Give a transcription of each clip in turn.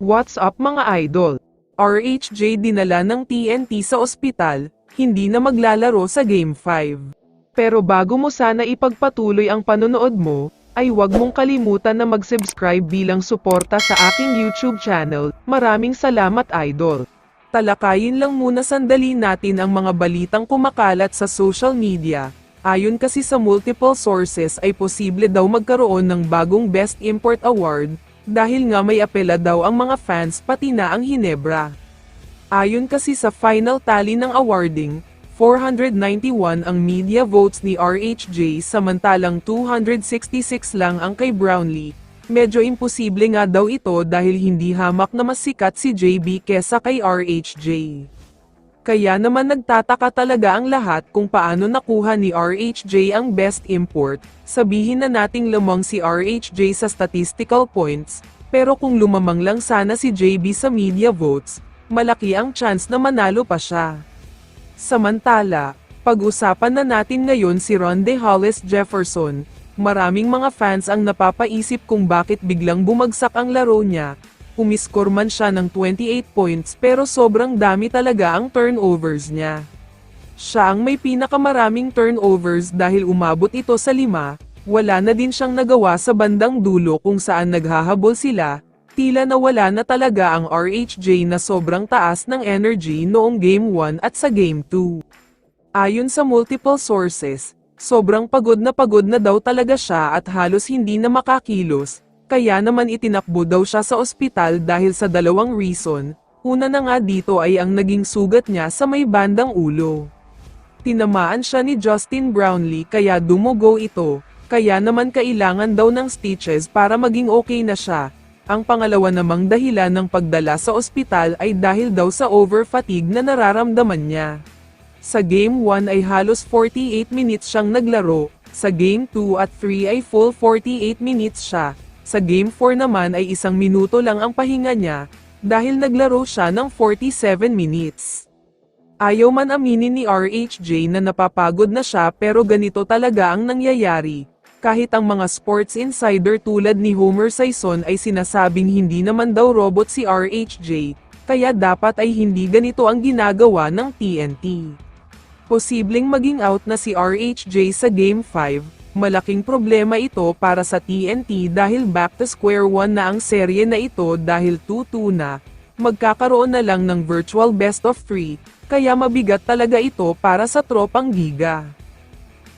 What's up mga idol? RHJ dinala ng TNT sa ospital, hindi na maglalaro sa Game 5. Pero bago mo sana ipagpatuloy ang panonood mo, ay huwag mong kalimutan na mag-subscribe bilang suporta sa aking YouTube channel. Maraming salamat idol. Talakayin lang muna sandali natin ang mga balitang kumakalat sa social media. Ayon kasi sa multiple sources ay posible daw magkaroon ng bagong Best Import Award, dahil nga may apela daw ang mga fans pati na ang Hinebra. Ayon kasi sa final tally ng awarding, 491 ang media votes ni RHJ samantalang 266 lang ang kay Brownlee. Medyo imposible nga daw ito dahil hindi hamak na mas sikat si JB kesa kay RHJ. Kaya naman nagtataka talaga ang lahat kung paano nakuha ni RHJ ang best import, sabihin na nating lamang si RHJ sa statistical points, pero kung lumamang lang sana si JB sa media votes, malaki ang chance na manalo pa siya. Samantala, pag-usapan na natin ngayon si Ronde Hollis Jefferson, maraming mga fans ang napapaisip kung bakit biglang bumagsak ang laro niya, umiskor man siya ng 28 points pero sobrang dami talaga ang turnovers niya. Siya ang may pinakamaraming turnovers dahil umabot ito sa lima, wala na din siyang nagawa sa bandang dulo kung saan naghahabol sila, tila nawala na talaga ang RHJ na sobrang taas ng energy noong Game 1 at sa Game 2. Ayon sa multiple sources, sobrang pagod na pagod na daw talaga siya at halos hindi na makakilos, kaya naman itinakbo daw siya sa ospital dahil sa dalawang reason, una na nga dito ay ang naging sugat niya sa may bandang ulo. Tinamaan siya ni Justin Brownlee kaya dumugo ito, kaya naman kailangan daw ng stitches para maging okay na siya. Ang pangalawa namang dahilan ng pagdala sa ospital ay dahil daw sa over-fatigue na nararamdaman niya. Sa Game 1 ay halos 48 minutes siyang naglaro, sa Game 2 at 3 ay full 48 minutes siya, sa Game 4 naman ay isang minuto lang ang pahinga niya, dahil naglaro siya ng 47 minutes. Ayaw man aminin ni RHJ na napapagod na siya pero ganito talaga ang nangyayari. Kahit ang mga sports insider tulad ni Homer Sison ay sinasabing hindi naman daw robot si RHJ, kaya dapat ay hindi ganito ang ginagawa ng TNT. Posibleng maging out na si RHJ sa Game 5, malaking problema ito para sa TNT dahil back to square one na ang serye na ito dahil 2-2 na, magkakaroon na lang ng virtual best of 3, kaya mabigat talaga ito para sa tropang giga.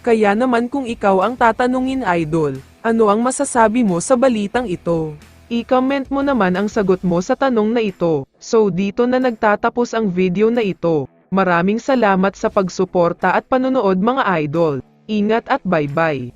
Kaya naman kung ikaw ang tatanungin idol, ano ang masasabi mo sa balitang ito? I-comment mo naman ang sagot mo sa tanong na ito. So dito na nagtatapos ang video na ito. Maraming salamat sa pagsuporta at panonood mga idol. Ingat at bye-bye.